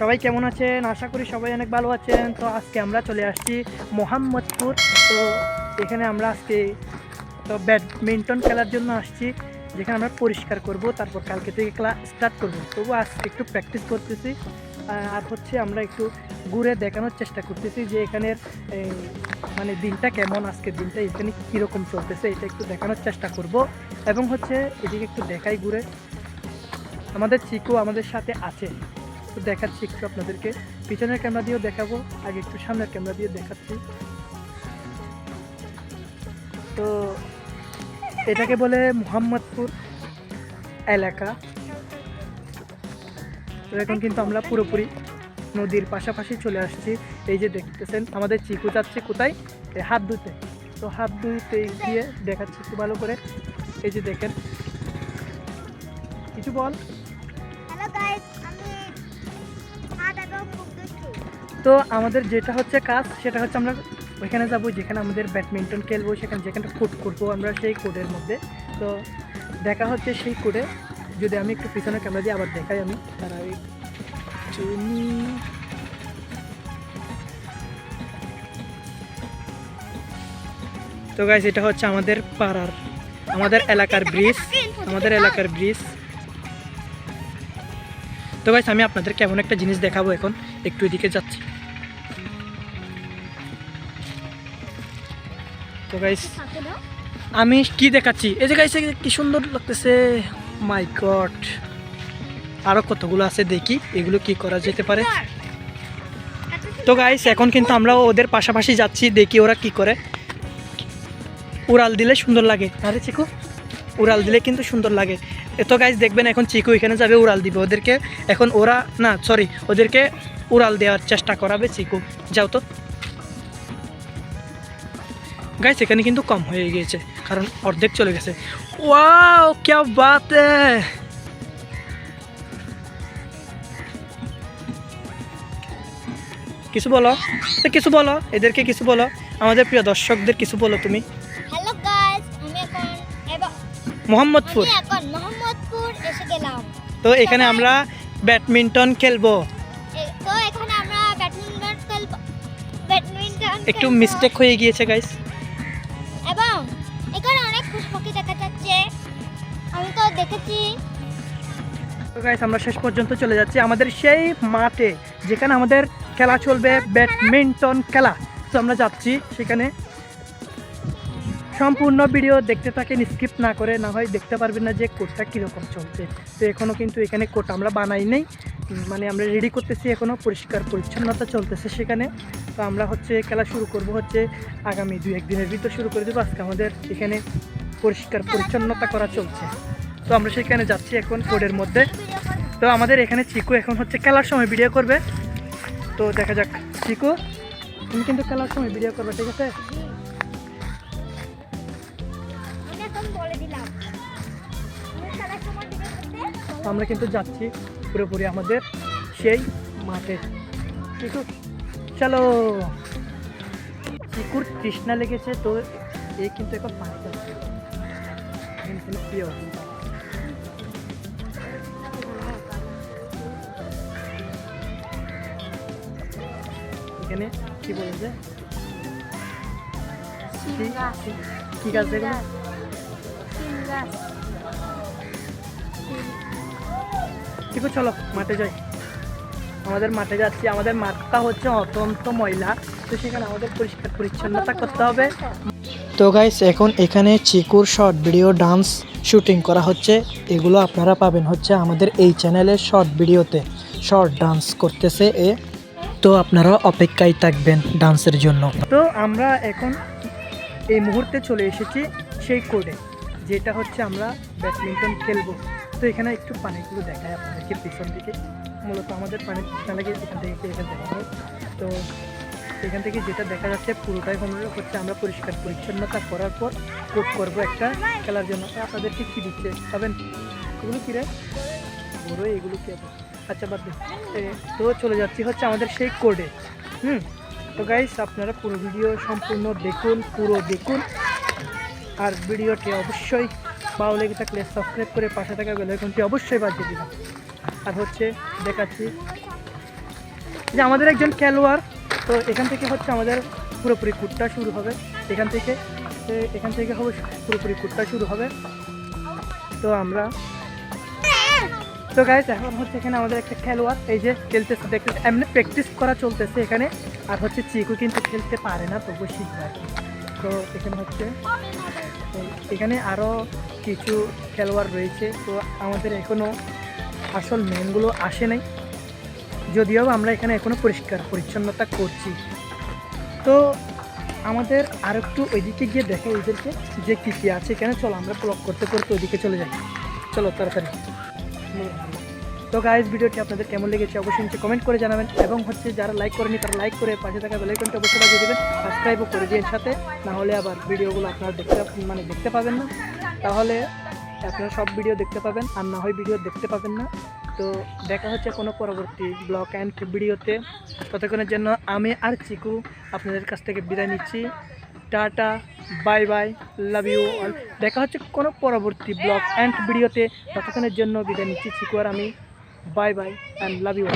সবাই কেমন আছেন? আশা করি সবাই অনেক ভালো আছেন। তো আজকে আমরা চলে আসছি মোহাম্মদপুর। তো এখানে আমরা আজকে, তো ব্যাডমিন্টন খেলার জন্য আসছি, যেখানে আমরা পরিষ্কার করব, তারপর কালকে থেকে খেলা স্টার্ট করব। তবু আজকে একটু প্র্যাকটিস করতেছি। আর হচ্ছে আমরা একটু ঘুরে দেখানোর চেষ্টা করতেছি যে এখানের মানে দিনটা কেমন, আজকের দিনটা এখানে কীরকম চলতেছে, এটা একটু দেখানোর চেষ্টা করব। এবং হচ্ছে এদিকে একটু দেখাই ঘুরে। আমাদের চিকু আমাদের সাথে আছে। তো দেখাচ্ছি একটু আপনাদেরকে। পিছনের ক্যামেরা দিয়েও দেখাবো, আগে একটু সামনের ক্যামেরা দিয়ে দেখাচ্ছি। তো এটাকে বলে মোহাম্মদপুর এলাকা। তো এখন কিন্তু আমরা পুরোপুরি নদীর পাশাপাশি চলে আসছি। এই যে দেখতেছেন, আমাদের চিকু যাচ্ছে কোথায়? এই হাত ধুতে তো হাত ধুতে গিয়ে দেখাচ্ছি একটু ভালো করে। এই যে দেখেন কিছু বল। হ্যালো গাইস আমি তো আমাদের যেটা হচ্ছে কাজ সেটা হচ্ছে আমরা ওইখানে যাব যেখানে আমাদের ব্যাডমিন্টন খেলব সেখানে যেখানে কোট করব আমরা সেই কোডের মধ্যে। তো দেখা হচ্ছে সেই কোডে। যদি আমি একটু পিছনে ক্যামেরা দিয়ে আবার দেখাই আমি। তারা চুনি তো গাইজ এটা হচ্ছে আমাদের পাড়ার আমাদের এলাকার ব্রিজ আমাদের এলাকার ব্রিজ। তো গাইজ আমি আপনাদের কেমন একটা জিনিস দেখাবো এখন। একটু এদিকে যাচ্ছি। তো দাও আমি কি দেখাচ্ছি? এই যে গাইছে কি সুন্দর লাগতেছে। মাই গড আরও কতগুলো আছে দেখি, এগুলো কি করা যেতে পারে? তো গাইস এখন কিন্তু আমরা ওদের পাশাপাশি যাচ্ছি, দেখি ওরা কি করে। উড়াল দিলে সুন্দর লাগে। আরে চিকু, উড়াল দিলে কিন্তু সুন্দর লাগে। এ তো গাইস দেখবেন এখন চিকু এখানে যাবে উড়াল দিবে। ওদেরকে এখন ওরা না সরি ওদেরকে উড়াল দেওয়ার চেষ্টা করাবে চিকু। যাও তো। গাইস এখানে কিন্তু কম হয়ে গিয়েছে কারণ অর্ধেক চলে গেছে। ওয়াও ক্যা বাত কিছু বলো? কিছু বলো এদেরকে কিছু বলো। আমাদের প্রিয় দর্শকদের কিছু বলো তুমি। হ্যালো তো এখানে আমরা ব্যাডমিন্টন খেলব। তো এখানে আমরা ব্যাডমিন্টন খেলব ব্যাডমিন্টন একটু মিস্টেক হয়ে গিয়েছে গাইস এবং এখানে অনেক পশু পাখি দেখা যাচ্ছে। আমি তো দেখেছি। তো গাইস আমরা শেষ পর্যন্ত চলে যাচ্ছি আমাদের সেই মাঠে যেখানে আমাদের খেলা চলবে ব্যাডমিন্টন খেলা। তো আমরা যাচ্ছি সেখানে। সম্পূর্ণ ভিডিও দেখতে থাকেন স্কিপ না করে, না হয় দেখতে পারবেন না যে কোর্টটা কীরকম চলছে। তো এখনও কিন্তু এখানে কোর্ট আমরা বানাই নেই। মানে আমরা রেডি করতেছি এখনও পরিষ্কার পরিচ্ছন্নতা চলতেছে সেখানে। তো আমরা হচ্ছে খেলা শুরু করব হচ্ছে আগামী দু একদিনের ভিতর শুরু করে দেবো। আজকে আমাদের এখানে পরিষ্কার পরিচ্ছন্নতা করা চলছে। তো আমরা সেখানে যাচ্ছি এখন কোর্টের মধ্যে। তো আমাদের এখানে চিকু এখন হচ্ছে খেলার সময় ভিডিও করবে। তো দেখা যাক, চিকু, তুমি কিন্তু খেলার সময় ভিডিও করবে, ঠিক আছে? আমরা কিন্তু যাচ্ছি পুরোপুরি আমাদের সেই মাঠে। চিকু চলো। চিকুর তৃষ্ণা লেগেছে তো এই কিন্তু এখন পানি যাচ্ছে অবস্থা এখানে কি বলেছে? কি- গাছ? দেখল ঠিক আছে, চলো মাঠে যাই। আমাদের মাঠে যাচ্ছি। আমাদের মাঠটা হচ্ছে অত্যন্ত ময়লা। তো সেখানে আমাদের পরিষ্কার পরিচ্ছন্নতা করতে হবে। তো গাইস এখন এখানে চিকুর শর্ট ভিডিও ডান্স শুটিং করা হচ্ছে। এগুলো আপনারা পাবেন হচ্ছে আমাদের এই চ্যানেলের শর্ট ভিডিওতে শর্ট ডান্স করতেছে এ। তো আপনারা অপেক্ষায় থাকবেন ডান্সের জন্য। তো আমরা এখন এই মুহূর্তে চলে এসেছি সেই কোডে যেটা হচ্ছে আমরা ব্যাডমিন্টন খেলব। তো এখানে একটু পানিগুলো দেখায় আপনাদেরকে পিছন দিকে। মূলত আমাদের পানি না লাগে এখান থেকে এখানে দেখাবো তো এখান থেকে যেটা দেখা যাচ্ছে পুরোটাই হলো হচ্ছে আমরা পরিষ্কার পরিচ্ছন্নতা করার পর কোট করব একটা খেলার জন্য। আপনাদেরকে কী দিচ্ছে? পাবেন? এগুলো কী রে? বড় এগুলো কী আচ্ছা বাদ তো চলে যাচ্ছি হচ্ছে আমাদের সেই কোডে হুম? তো গাইস আপনারা পুরো ভিডিও সম্পূর্ণ দেখুন, পুরো দেখুন। আর ভিডিওটি অবশ্যই ভালো লেগে থাকলে সাবস্ক্রাইব করে পাশে থাকা বেলাইকনটি অবশ্যই বাজিয়ে দিবেন আর হচ্ছে দেখাচ্ছি যে আমাদের একজন খেলোয়াড়, তো এখান থেকে হচ্ছে আমাদের পুরোপুরি কুটটা শুরু হবে। এখান থেকে এখান থেকে হবে পুরোপুরি কুটটা শুরু হবে। তো আমরা, তো গাইজ এখন হচ্ছে এখানে আমাদের একটা খেলোয়াড়, এই যে খেলতেছে দেখতে এমনি প্র্যাকটিস করা চলতেছে এখানে। আর হচ্ছে চিকু কিন্তু খেলতে পারে না তবু শিখবে। তো এখানে হচ্ছে এখানে আরও কিছু খেলোয়াড় রয়েছে। তো আমাদের এখনও আসল মেনগুলো আসে নাই। যদিও আমরা এখানে এখনও পরিষ্কার পরিচ্ছন্নতা করছি। তো আমাদের আর একটু ওইদিকে গিয়ে দেখে ওইদেরকে যে কী কী আছে এখানে। চলো আমরা ব্লক করতে করতে ওইদিকে চলে যাই। চলো তাড়াতাড়ি। তো গাইজ ভিডিওটি আপনাদের কেমন লেগেছে অবশ্যই নিচে কমেন্ট করে জানাবেন এবং হচ্ছে যারা লাইক করেনি তারা লাইক করে পাশে থাকা বেলাইকনটা অবশ্যই বাজিয়ে দেবেন সাবস্ক্রাইবও করে দিন সাথে, না হলে আবার ভিডিওগুলো আপনারা দেখতে মানে দেখতে পাবেন না। তাহলে আপনারা সব ভিডিও দেখতে পাবেন, আর না হয় ভিডিও দেখতে পাবেন না। তো দেখা হচ্ছে কোনো পরবর্তী ব্লগ অ্যান্ড ভিডিওতে ততক্ষণের জন্য আমি আর চিকু আপনাদের কাছ থেকে বিদায় নিচ্ছি। Tata bye bye love you all দেখা হচ্ছে কোনো পরবর্তী ব্লগ অ্যান্ড ভিডিওতে ততক্ষণের জন্য বিদায় নিচ্ছি চিকু আর আমি। Bye bye and love you